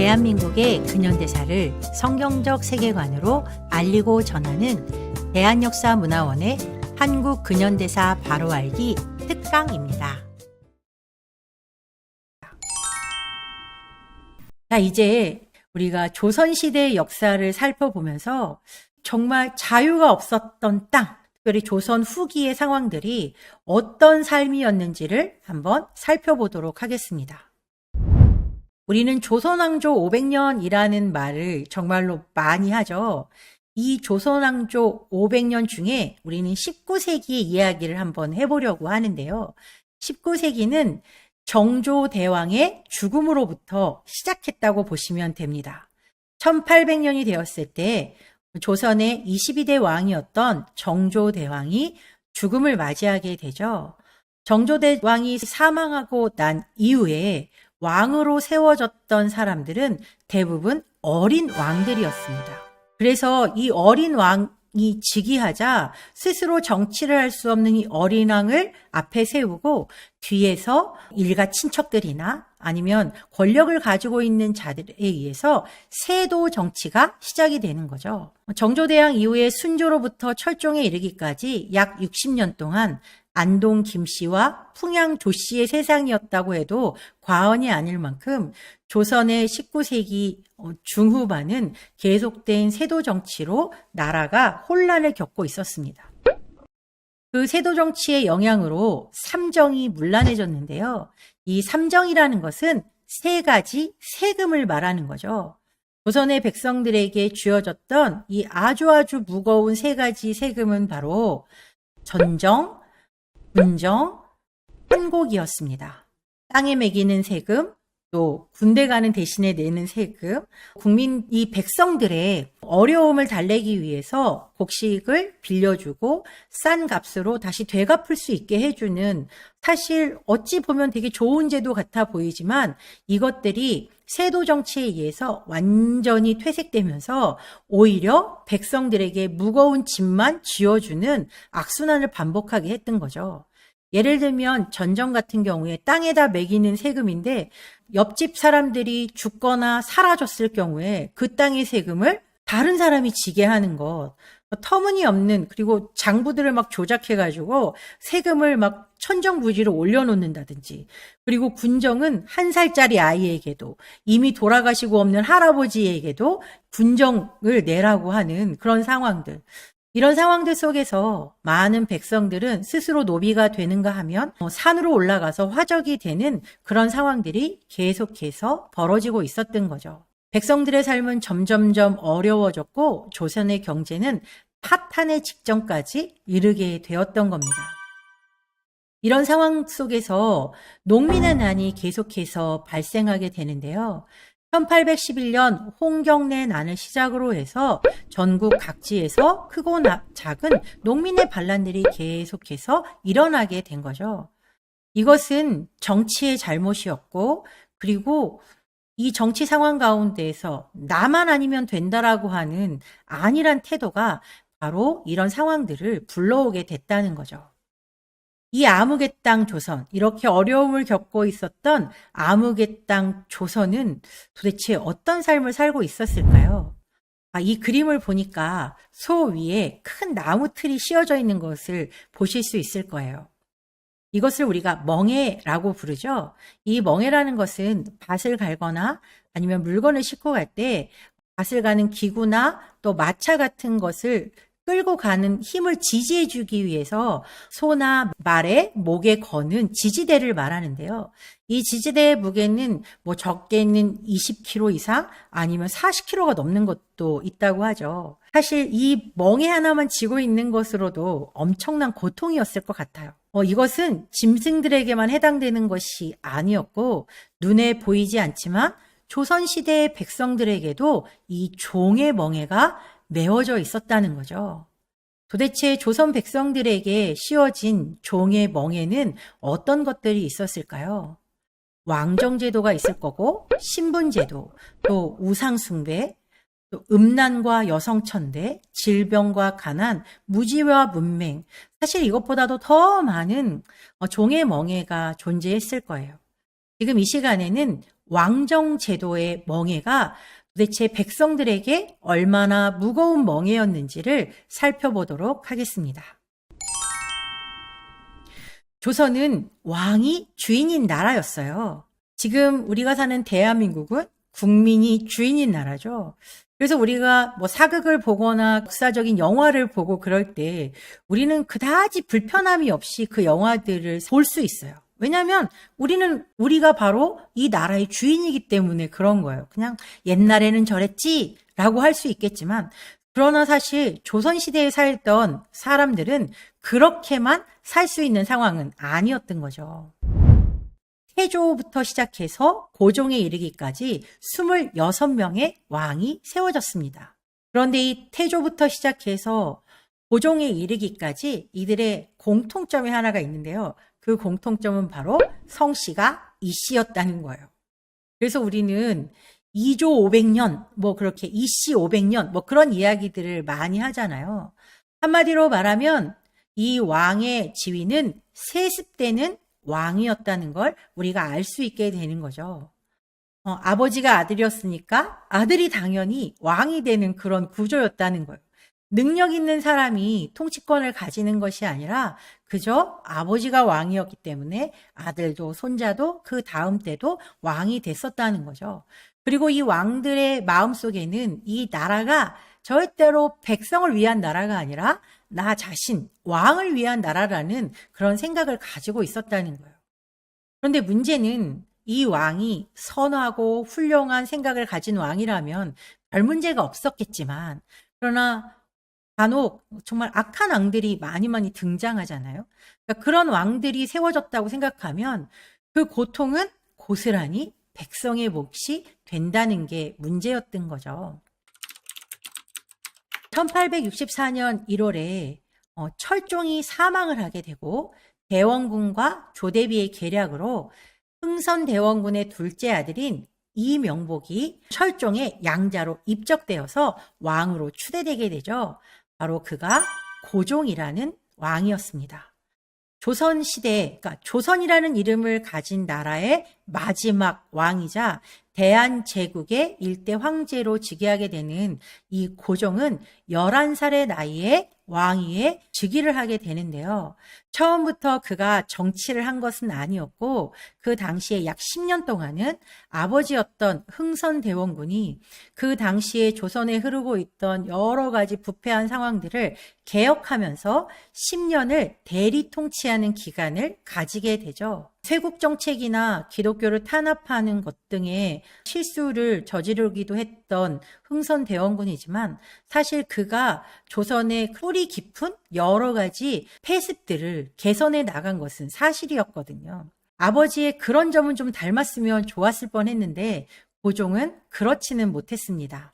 대한민국의 근현대사를 성경적 세계관으로 알리고 전하는 대한역사문화원의 한국 근현대사 바로 알기 특강입니다. 자, 이제 우리가 조선시대의 역사를 살펴보면서 정말 자유가 없었던 땅, 특별히 조선 후기의 상황들이 어떤 삶이었는지를 한번 살펴보도록 하겠습니다. 우리는 조선왕조 500년이라는 말을 정말로 많이 하죠. 이 조선왕조 500년 중에 우리는 19세기의 이야기를 한번 해보려고 하는데요. 19세기는 정조대왕의 죽음으로부터 시작했다고 보시면 됩니다. 1800년이 되었을 때 조선의 22대 왕이었던 정조대왕이 죽음을 맞이하게 되죠. 정조대왕이 사망하고 난 이후에 왕으로 세워졌던 사람들은 대부분 어린 왕들이었습니다. 그래서 이 어린 왕이 즉위하자 스스로 정치를 할 수 없는 이 어린 왕을 앞에 세우고 뒤에서 일가 친척들이나 아니면 권력을 가지고 있는 자들에 의해서 세도 정치가 시작이 되는 거죠. 정조대왕 이후에 순조로부터 철종에 이르기까지 약 60년 동안 안동 김 씨와 풍양 조 씨의 세상이었다고 해도 과언이 아닐 만큼 조선의 19세기 중후반은 계속된 세도 정치로 나라가 혼란을 겪고 있었습니다. 그 세도 정치의 영향으로 삼정이 문란해졌는데요. 이 삼정이라는 것은 세 가지 세금을 말하는 거죠. 조선의 백성들에게 쥐어졌던 이 아주 아주 무거운 세 가지 세금은 바로 전정, 군정, 한곡이었습니다. 땅에 매기는 세금, 또 군대 가는 대신에 내는 세금, 국민 이 백성들의 어려움을 달래기 위해서 곡식을 빌려주고 싼 값으로 다시 되갚을 수 있게 해주는 사실 어찌 보면 되게 좋은 제도 같아 보이지만 이것들이 세도 정치에 의해서 완전히 퇴색되면서 오히려 백성들에게 무거운 짐만 쥐어주는 악순환을 반복하게 했던 거죠. 예를 들면 전정 같은 경우에 땅에다 매기는 세금인데 옆집 사람들이 죽거나 사라졌을 경우에 그 땅의 세금을 다른 사람이 지게 하는 것. 터무니없는 그리고 장부들을 막 조작해 가지고 세금을 막 천정부지로 올려놓는다든지 그리고 군정은 한 살짜리 아이에게도 이미 돌아가시고 없는 할아버지에게도 군정을 내라고 하는 그런 상황들 이런 상황들 속에서 많은 백성들은 스스로 노비가 되는가 하면 산으로 올라가서 화적이 되는 그런 상황들이 계속해서 벌어지고 있었던 거죠. 백성들의 삶은 점점점 어려워졌고 조선의 경제는 파탄의 직전까지 이르게 되었던 겁니다. 이런 상황 속에서 농민의 난이 계속해서 발생하게 되는데요. 1811년 홍경래 난을 시작으로 해서 전국 각지에서 크고 작은 농민의 반란들이 계속해서 일어나게 된 거죠. 이것은 정치의 잘못이었고 그리고 이 정치 상황 가운데에서 나만 아니면 된다라고 하는 안일한 태도가 바로 이런 상황들을 불러오게 됐다는 거죠. 이 아무개 땅 조선, 이렇게 어려움을 겪고 있었던 아무개 땅 조선은 도대체 어떤 삶을 살고 있었을까요? 아, 이 그림을 보니까 소 위에 큰 나무 틀이 씌워져 있는 것을 보실 수 있을 거예요. 이것을 우리가 멍해라고 부르죠. 이 멍해라는 것은 밭을 갈거나 아니면 물건을 싣고 갈 때 밭을 가는 기구나 또 마차 같은 것을 끌고 가는 힘을 지지해 주기 위해서 소나 말의 목에 거는 지지대를 말하는데요. 이 지지대의 무게는 뭐 적게는 20kg 이상 아니면 40kg가 넘는 것도 있다고 하죠. 사실 이 멍에 하나만 지고 있는 것으로도 엄청난 고통이었을 것 같아요. 어, 이것은 짐승들에게만 해당되는 것이 아니었고 눈에 보이지 않지만 조선시대의 백성들에게도 이 종의 멍에가 메워져 있었다는 거죠. 도대체 조선 백성들에게 씌워진 종의 멍에는 어떤 것들이 있었을까요? 왕정제도가 있을 거고, 신분제도, 또 우상숭배, 또 음란과 여성천대, 질병과 가난, 무지와 문맹. 사실 이것보다도 더 많은 종의 멍해가 존재했을 거예요. 지금 이 시간에는 왕정 제도의 멍해가 도대체 백성들에게 얼마나 무거운 멍해였는지를 살펴보도록 하겠습니다. 조선은 왕이 주인인 나라였어요. 지금 우리가 사는 대한민국은 국민이 주인인 나라죠. 그래서 우리가 뭐 사극을 보거나 역사적인 영화를 보고 그럴 때 우리는 그다지 불편함이 없이 그 영화들을 볼 수 있어요. 왜냐하면 우리는 우리가 바로 이 나라의 주인이기 때문에 그런 거예요. 그냥 옛날에는 저랬지 라고 할 수 있겠지만 그러나 사실 조선시대에 살던 사람들은 그렇게만 살 수 있는 상황은 아니었던 거죠. 태조부터 시작해서 고종에 이르기까지 26명의 왕이 세워졌습니다. 그런데 이 태조부터 시작해서 고종에 이르기까지 이들의 공통점이 하나가 있는데요. 그 공통점은 바로 성씨가 이씨였다는 거예요. 그래서 우리는 2조 500년, 뭐 그렇게 이씨 500년, 뭐 그런 이야기들을 많이 하잖아요. 한마디로 말하면 이 왕의 지위는 세습되는 왕이었다는 걸 우리가 알 수 있게 되는 거죠. 어, 아버지가 아들이었으니까 아들이 당연히 왕이 되는 그런 구조였다는 거예요. 능력 있는 사람이 통치권을 가지는 것이 아니라 그저 아버지가 왕이었기 때문에 아들도 손자도 그 다음 때도 왕이 됐었다는 거죠. 그리고 이 왕들의 마음 속에는 이 나라가 절대로 백성을 위한 나라가 아니라 나 자신, 왕을 위한 나라라는 그런 생각을 가지고 있었다는 거예요. 그런데 문제는 이 왕이 선하고 훌륭한 생각을 가진 왕이라면 별 문제가 없었겠지만, 그러나 간혹 정말 악한 왕들이 많이 많이 등장하잖아요. 그러니까 그런 왕들이 세워졌다고 생각하면 그 고통은 고스란히 백성의 몫이 된다는 게 문제였던 거죠. 1864년 1월에 어, 철종이 사망을 하게 되고 대원군과 조대비의 계략으로 흥선 대원군의 둘째 아들인 이명복이 철종의 양자로 입적되어서 왕으로 추대되게 되죠. 바로 그가 고종이라는 왕이었습니다. 조선 시대, 그러니까 조선이라는 이름을 가진 나라의 마지막 왕이자 대한제국의 일대 황제로 즉위하게 되는 이 고종은 11살의 나이에 왕위에 즉위를 하게 되는데요. 처음부터 그가 정치를 한 것은 아니었고 그 당시에 약 10년 동안은 아버지였던 흥선대원군이 그 당시에 조선에 흐르고 있던 여러 가지 부패한 상황들을 개혁하면서 10년을 대리 통치하는 기간을 가지게 되죠. 세국 정책이나 기독교를 탄압하는 것 등의 실수를 저지르기도 했던 흥선 대원군이지만 사실 그가 조선의 뿌리 깊은 여러 가지 폐습들을 개선해 나간 것은 사실이었거든요. 아버지의 그런 점은 좀 닮았으면 좋았을 뻔 했는데 고종은 그렇지는 못했습니다.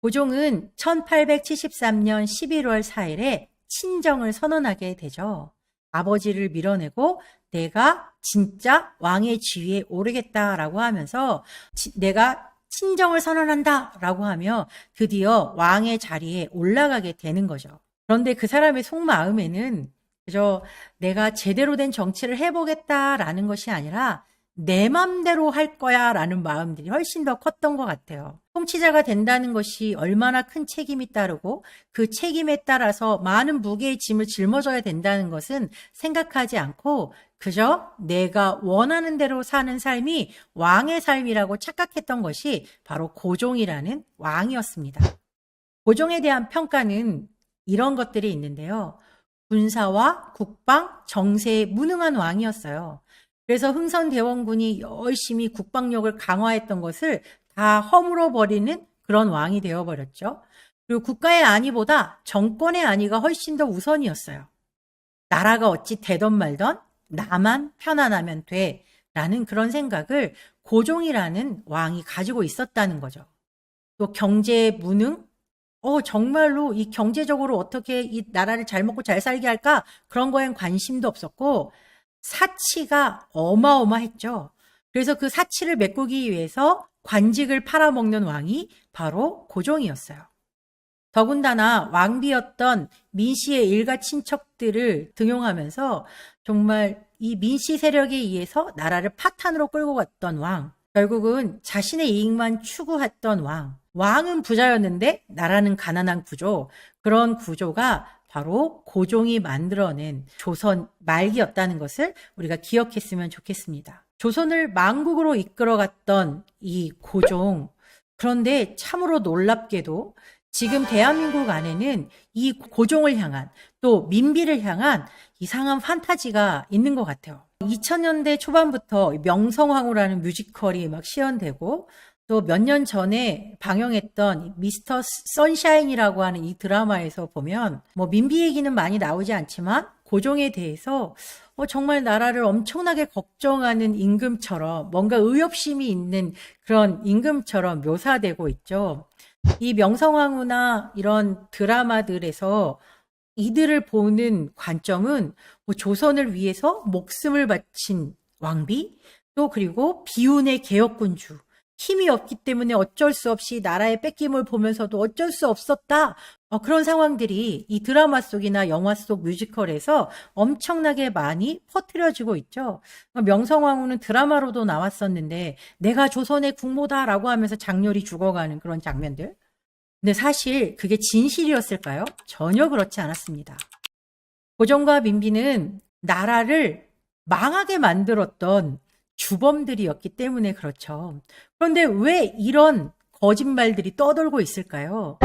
고종은 1873년 11월 4일에 친정을 선언하게 되죠. 아버지를 밀어내고 내가 진짜 왕의 지위에 오르겠다라고 하면서 지, 내가 친정을 선언한다라고 하며 드디어 왕의 자리에 올라가게 되는 거죠. 그런데 그 사람의 속마음에는 그저 내가 제대로 된 정치를 해보겠다라는 것이 아니라 내 맘대로 할 거야 라는 마음들이 훨씬 더 컸던 것 같아요. 통치자가 된다는 것이 얼마나 큰 책임이 따르고 그 책임에 따라서 많은 무게의 짐을 짊어져야 된다는 것은 생각하지 않고 그저 내가 원하는 대로 사는 삶이 왕의 삶이라고 착각했던 것이 바로 고종이라는 왕이었습니다. 고종에 대한 평가는 이런 것들이 있는데요. 군사와 국방, 정세에 무능한 왕이었어요. 그래서 흥선대원군이 열심히 국방력을 강화했던 것을 다 허물어 버리는 그런 왕이 되어 버렸죠. 그리고 국가의 안위보다 정권의 안위가 훨씬 더 우선이었어요. 나라가 어찌 되던 말던 나만 편안하면 돼. 라는 그런 생각을 고종이라는 왕이 가지고 있었다는 거죠. 또 경제 무능? 어, 정말로 이 경제적으로 어떻게 이 나라를 잘 먹고 잘 살게 할까? 그런 거엔 관심도 없었고, 사치가 어마어마했죠. 그래서 그 사치를 메꾸기 위해서 관직을 팔아먹는 왕이 바로 고종이었어요. 더군다나 왕비였던 민씨의 일가 친척들을 등용하면서 정말 이 민씨 세력에 의해서 나라를 파탄으로 끌고 갔던 왕. 결국은 자신의 이익만 추구했던 왕. 왕은 부자였는데 나라는 가난한 구조. 그런 구조가 바로 고종이 만들어낸 조선 말기였다는 것을 우리가 기억했으면 좋겠습니다. 조선을 망국으로 이끌어갔던 이 고종. 그런데 참으로 놀랍게도 지금 대한민국 안에는 이 고종을 향한 또 민비를 향한 이상한 판타지가 있는 것 같아요. 2000년대 초반부터 명성황후라는 뮤지컬이 막 시연되고 또 몇 년 전에 방영했던 미스터 선샤인이라고 하는 이 드라마에서 보면 뭐 민비 얘기는 많이 나오지 않지만 고종에 대해서 어, 정말 나라를 엄청나게 걱정하는 임금처럼 뭔가 의협심이 있는 그런 임금처럼 묘사되고 있죠. 이 명성황후나 이런 드라마들에서 이들을 보는 관점은 뭐 조선을 위해서 목숨을 바친 왕비, 또 그리고 비운의 개혁군주, 힘이 없기 때문에 어쩔 수 없이 나라의 뺏김을 보면서도 어쩔 수 없었다. 어, 그런 상황들이 이 드라마 속이나 영화 속 뮤지컬에서 엄청나게 많이 퍼뜨려지고 있죠. 명성황후는 드라마로도 나왔었는데 내가 조선의 국모다라고 하면서 장렬히 죽어가는 그런 장면들. 근데 사실 그게 진실이었을까요? 전혀 그렇지 않았습니다. 고종과 민비는 나라를 망하게 만들었던 주범들이었기 때문에 그렇죠. 그런데 왜 이런 거짓말들이 떠돌고 있을까요?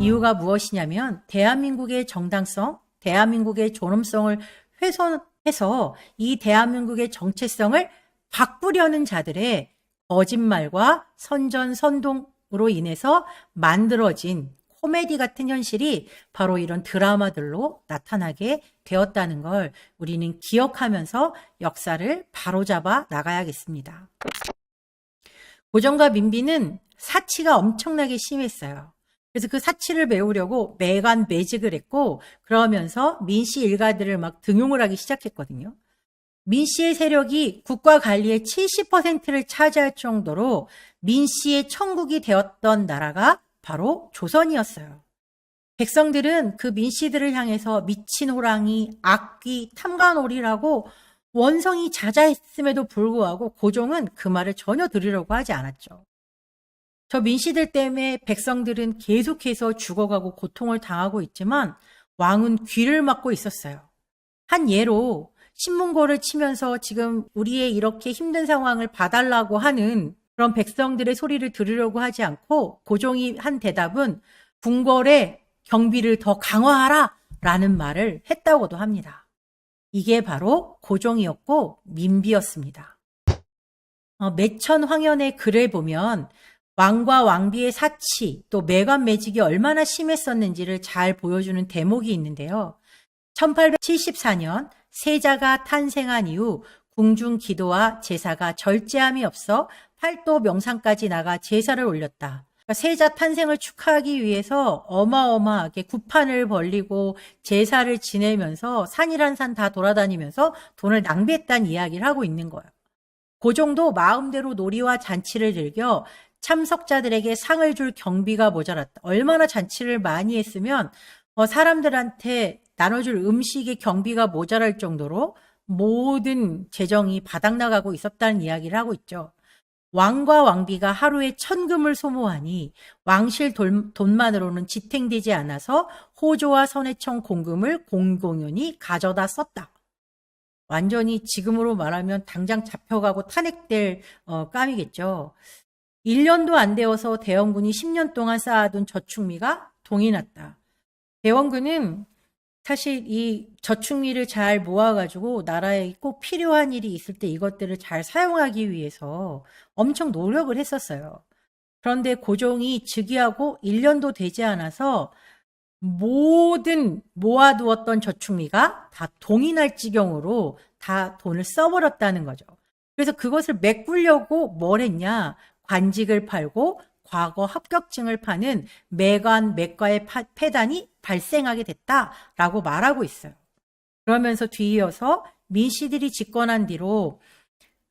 이유가 무엇이냐면 대한민국의 정당성, 대한민국의 존엄성을 훼손해서 이 대한민국의 정체성을 바꾸려는 자들의 거짓말과 선전 선동으로 인해서 만들어진 코미디 같은 현실이 바로 이런 드라마들로 나타나게 되었다는 걸 우리는 기억하면서 역사를 바로잡아 나가야겠습니다. 고정과 민비는 사치가 엄청나게 심했어요. 그래서 그 사치를 메우려고 매간 매직을 했고 그러면서 민씨 일가들을 막 등용을 하기 시작했거든요. 민 씨의 세력이 국가 관리의 70%를 차지할 정도로 민 씨의 천국이 되었던 나라가 바로 조선이었어요. 백성들은 그 민씨들을 향해서 미친 호랑이, 악귀, 탐관오리라고 원성이 자자했음에도 불구하고 고종은 그 말을 전혀 들으려고 하지 않았죠. 저 민씨들 때문에 백성들은 계속해서 죽어가고 고통을 당하고 있지만 왕은 귀를 막고 있었어요. 한 예로 신문고를 치면서 지금 우리의 이렇게 힘든 상황을 봐달라고 하는 그런 백성들의 소리를 들으려고 하지 않고 고종이 한 대답은 궁궐의 경비를 더 강화하라 라는 말을 했다고도 합니다. 이게 바로 고종이었고 민비였습니다. 어, 매천 황현의 글을 보면 왕과 왕비의 사치 또 매관 매직이 얼마나 심했었는지를 잘 보여주는 대목이 있는데요. 1874년 세자가 탄생한 이후 궁중 기도와 제사가 절제함이 없어 팔도 명상까지 나가 제사를 올렸다. 그러니까 세자 탄생을 축하하기 위해서 어마어마하게 구판을 벌리고 제사를 지내면서 산이란 산 다 돌아다니면서 돈을 낭비했다는 이야기를 하고 있는 거예요. 그 정도 마음대로 놀이와 잔치를 즐겨 참석자들에게 상을 줄 경비가 모자랐다. 얼마나 잔치를 많이 했으면 어, 사람들한테 나눠줄 음식의 경비가 모자랄 정도로 모든 재정이 바닥나가고 있었다는 이야기를 하고 있죠. 왕과 왕비가 하루에 천금을 소모하니 왕실 돈만으로는 지탱되지 않아서 호조와 선해청 공금을 공공연히 가져다 썼다. 완전히 지금으로 말하면 당장 잡혀가고 탄핵될 어, 깜이겠죠. 1년도 안 되어서 대원군이 10년 동안 쌓아둔 저축미가 동이 났다. 대원군은 사실 이 저축미를 잘 모아가지고 나라에 꼭 필요한 일이 있을 때 이것들을 잘 사용하기 위해서 엄청 노력을 했었어요. 그런데 고종이 즉위하고 1년도 되지 않아서 모든 모아두었던 저축미가 다날 지경으로 다 돈을 써버렸다는 거죠. 그래서 그것을 메꾸려고 뭘 했냐? 관직을 팔고 과거 합격증을 파는 매관 매과의 폐단이 발생하게 됐다라고 말하고 있어요. 그러면서 뒤이어서 민씨들이 집권한 뒤로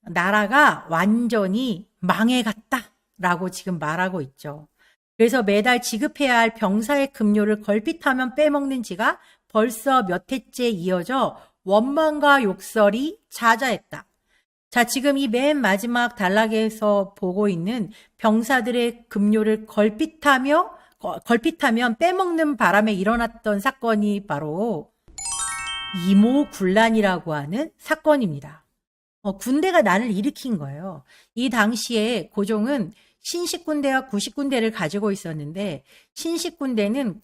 나라가 완전히 망해갔다라고 지금 말하고 있죠. 그래서 매달 지급해야 할 병사의 급료를 걸핏하면 빼먹는 지가 벌써 몇 해째 이어져 원망과 욕설이 자자했다. 자, 지금 이 맨 마지막 단락에서 보고 있는 병사들의 급료를 걸핏하며 거- 걸핏하면 빼먹는 바람에 일어났던 사건이 바로 이모군란이라고 하는 사건입니다. 어, 군대가 난을 일으킨 거예요. 이 당시에 고종은 신식군대와 구식군대를 가지고 있었는데 신식군대는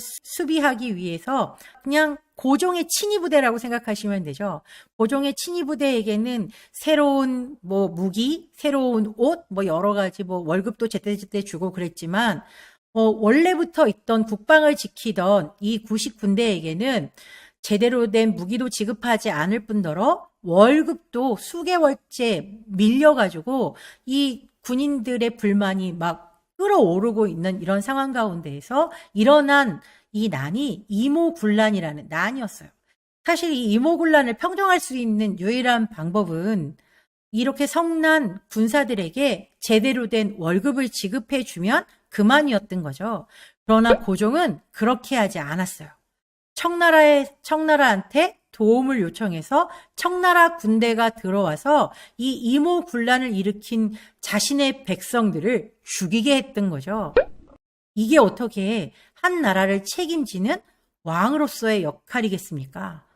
수- 수비하기 위해서 그냥 고종의 친위 부대라고 생각하시면 되죠. 고종의 친위 부대에게는 새로운 뭐 무기, 새로운 옷, 뭐 여러 가지 뭐 월급도 제때제때 주고 그랬지만 어, 원래부터 있던 국방을 지키던 이 구식 군대에게는 제대로 된 무기도 지급하지 않을 뿐더러 월급도 수개월째 밀려가지고 이 군인들의 불만이 막 끌어오르고 있는 이런 상황 가운데에서 일어난 이 난이 이모군란이라는 난이었어요. 사실 이 이모군란을 평정할 수 있는 유일한 방법은 이렇게 성난 군사들에게 제대로 된 월급을 지급해 주면 그만이었던 거죠. 그러나 고종은 그렇게 하지 않았어요. 청나라의 청나라한테 도움을 요청해서 청나라 군대가 들어와서 이 이모 군란을 일으킨 자신의 백성들을 죽이게 했던 거죠. 이게 어떻게 한 나라를 책임지는 왕으로서의 역할이겠습니까?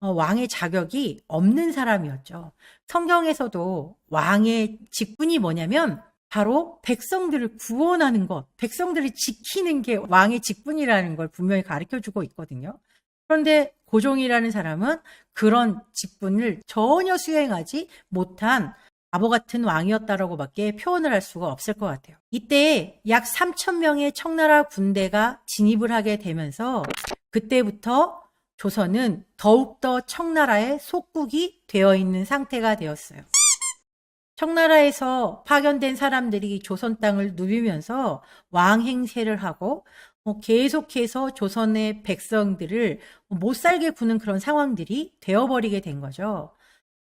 어, 왕의 자격이 없는 사람이었죠. 성경에서도 왕의 직분이 뭐냐면 바로 백성들을 구원하는 것, 백성들을 지키는 게 왕의 직분이라는 걸 분명히 가르쳐 주고 있거든요. 그런데 고종이라는 사람은 그런 직분을 전혀 수행하지 못한 바보 같은 왕이었다라고밖에 표현을 할 수가 없을 것 같아요. 이때 약 3천 명의 청나라 군대가 진입을 하게 되면서 그때부터 조선은 더욱더 청나라의 속국이 되어 있는 상태가 되었어요. 청나라에서 파견된 사람들이 조선 땅을 누비면서 왕 행세를 하고 어, 계속해서 조선의 백성들을 못 살게 구는 그런 상황들이 되어버리게 된 거죠.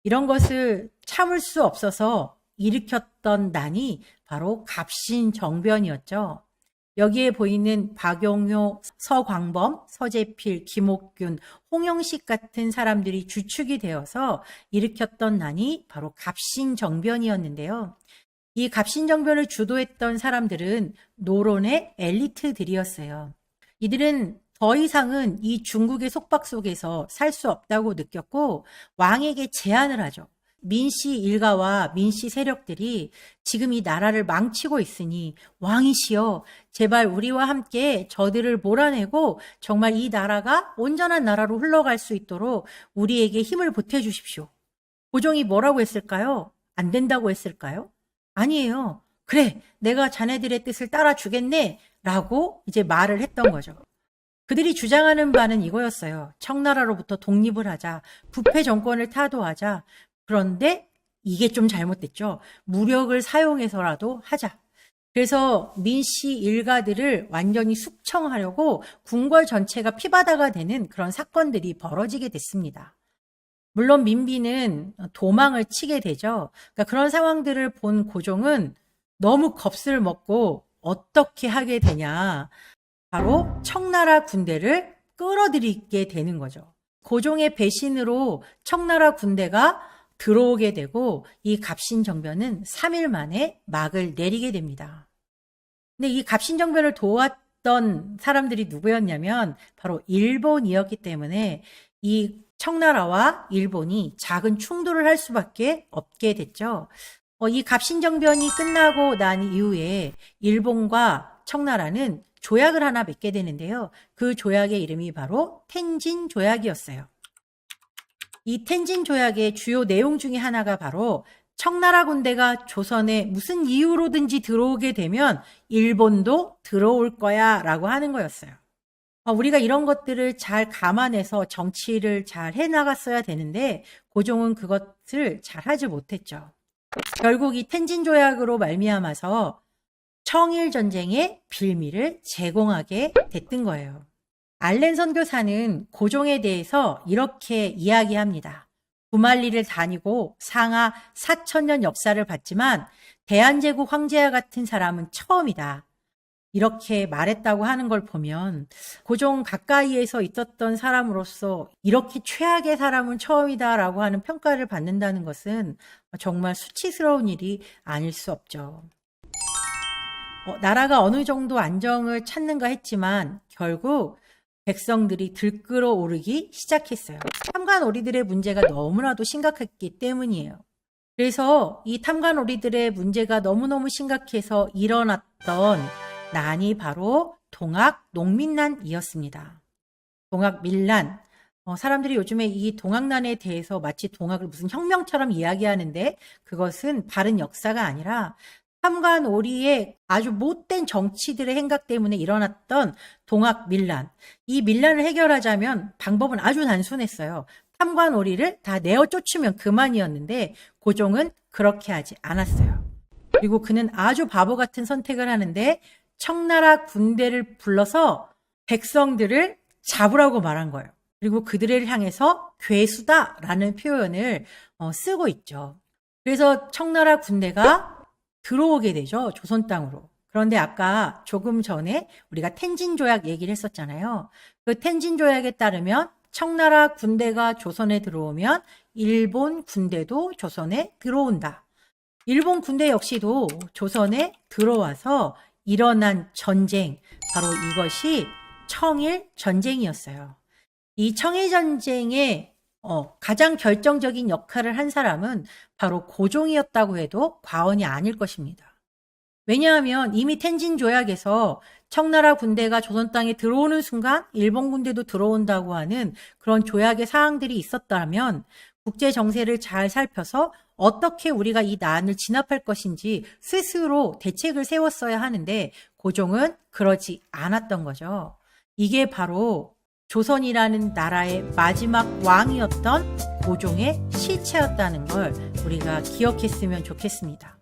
이런 것을 참을 수 없어서 일으켰던 난이 바로 갑신 정변이었죠. 여기에 보이는 박용효, 서광범, 서재필, 김옥균, 홍영식 같은 사람들이 주축이 되어서 일으켰던 난이 바로 갑신정변이었는데요. 이 갑신정변을 주도했던 사람들은 노론의 엘리트들이었어요. 이들은 더 이상은 이 중국의 속박 속에서 살 수 없다고 느꼈고 왕에게 제안을 하죠. 민씨 일가와 민씨 세력들이 지금 이 나라를 망치고 있으니 왕이시여 제발 우리와 함께 저들을 몰아내고 정말 이 나라가 온전한 나라로 흘러갈 수 있도록 우리에게 힘을 보태 주십시오. 고종이 뭐라고 했을까요? 안 된다고 했을까요? 아니에요. 그래, 내가 자네들의 뜻을 따라 주겠네. 라고 이제 말을 했던 거죠. 그들이 주장하는 바는 이거였어요. 청나라로부터 독립을 하자. 부패 정권을 타도하자. 그런데 이게 좀 잘못됐죠. 무력을 사용해서라도 하자. 그래서 민씨 일가들을 완전히 숙청하려고 궁궐 전체가 피바다가 되는 그런 사건들이 벌어지게 됐습니다. 물론 민비는 도망을 치게 되죠. 그러니까 그런 상황들을 본 고종은 너무 겁을 먹고 어떻게 하게 되냐. 바로 청나라 군대를 끌어들이게 되는 거죠. 고종의 배신으로 청나라 군대가 들어오게 되고 이 갑신정변은 3일 만에 막을 내리게 됩니다. 근데 이 갑신정변을 도왔던 사람들이 누구였냐면 바로 일본이었기 때문에 이 청나라와 일본이 작은 충돌을 할 수밖에 없게 됐죠. 어, 이 갑신정변이 끝나고 난 이후에 일본과 청나라는 조약을 하나 맺게 되는데요. 그 조약의 이름이 바로 텐진 조약이었어요. 이 텐진 조약의 주요 내용 중에 하나가 바로 청나라 군대가 조선에 무슨 이유로든지 들어오게 되면 일본도 들어올 거야 라고 하는 거였어요. 어, 우리가 이런 것들을 잘 감안해서 정치를 잘 해나갔어야 되는데 고종은 그것을 잘 하지 못했죠. 결국 이 텐진 조약으로 말미암아서 청일 전쟁의 빌미를 제공하게 됐던 거예요. 알렌 선교사는 고종에 대해서 이렇게 이야기합니다. 구말리를 다니고 상하 4천년 역사를 봤지만 대한제국 황제와 같은 사람은 처음이다. 이렇게 말했다고 하는 걸 보면 고종 가까이에서 있었던 사람으로서 이렇게 최악의 사람은 처음이다라고 하는 평가를 받는다는 것은 정말 수치스러운 일이 아닐 수 없죠. 어, 나라가 어느 정도 안정을 찾는가 했지만 결국 백성들이 들끓어 오르기 시작했어요. 탐관오리들의 문제가 너무나도 심각했기 때문이에요. 그래서 이 탐관오리들의 문제가 너무너무 심각해서 일어났던 난이 바로 동학 농민난이었습니다. 동학 밀란. 어, 사람들이 요즘에 이 동학난에 대해서 마치 동학을 무슨 혁명처럼 이야기하는데 그것은 바른 역사가 아니라 탐관오리의 아주 못된 정치들의 행각 때문에 일어났던 동학 밀란. 이 밀란을 해결하자면 방법은 아주 단순했어요. 탐관오리를 다 내어 쫓으면 그만이었는데 고종은 그렇게 하지 않았어요. 그리고 그는 아주 바보 같은 선택을 하는데 청나라 군대를 불러서 백성들을 잡으라고 말한 거예요. 그리고 그들을 향해서 괴수다라는 표현을 어, 쓰고 있죠. 그래서 청나라 군대가 들어오게 되죠. 조선 땅으로. 그런데 아까 조금 전에 우리가 텐진 조약 얘기를 했었잖아요. 그 텐진 조약에 따르면 청나라 군대가 조선에 들어오면 일본 군대도 조선에 들어온다. 일본 군대 역시도 조선에 들어와서 일어난 전쟁, 바로 이것이 청일 전쟁이었어요. 이 청일 전쟁에 어, 가장 결정적인 역할을 한 사람은 바로 고종이었다고 해도 과언이 아닐 것입니다. 왜냐하면 이미 텐진 조약에서 청나라 군대가 조선 땅에 들어오는 순간 일본 군대도 들어온다고 하는 그런 조약의 사항들이 있었다면 국제 정세를 잘 살펴서 어떻게 우리가 이 난을 진압할 것인지 스스로 대책을 세웠어야 하는데 고종은 그러지 않았던 거죠. 이게 바로 조선이라는 나라의 마지막 왕이었던 고종의 시체였다는 걸 우리가 기억했으면 좋겠습니다.